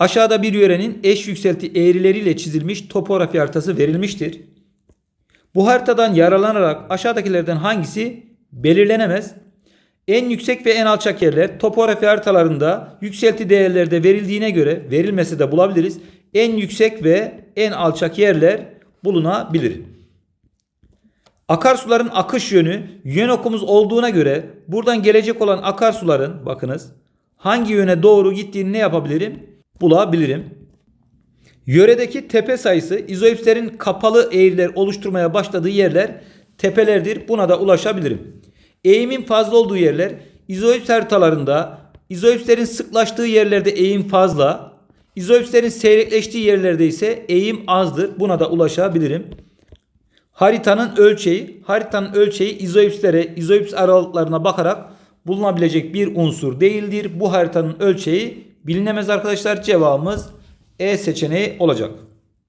Aşağıda bir yörenin eş yükselti eğrileriyle çizilmiş topografi haritası verilmiştir. Bu haritadan yararlanarak aşağıdakilerden hangisi belirlenemez? En yüksek ve en alçak yerler topografi haritalarında yükselti değerlerde verildiğine göre verilmesi de bulabiliriz. En yüksek ve en alçak yerler bulunabilir. Akarsuların akış yönü yön okumuz olduğuna göre buradan gelecek olan akarsuların bakınız hangi yöne doğru gittiğini ne yapabilirim? Bulabilirim. Yöredeki tepe sayısı izoipslerin kapalı eğriler oluşturmaya başladığı yerler tepelerdir. Buna da ulaşabilirim. Eğimin fazla olduğu yerler izoips haritalarında izoipslerin sıklaştığı yerlerde eğim fazla, izoipslerin seyrekleştiği yerlerde ise eğim azdır. Buna da ulaşabilirim. Haritanın ölçeği, haritanın ölçeği izoipslere, izoips aralıklarına bakarak bulunabilecek bir unsur değildir. Bu haritanın ölçeği bilinemez arkadaşlar. Cevabımız E seçeneği olacak.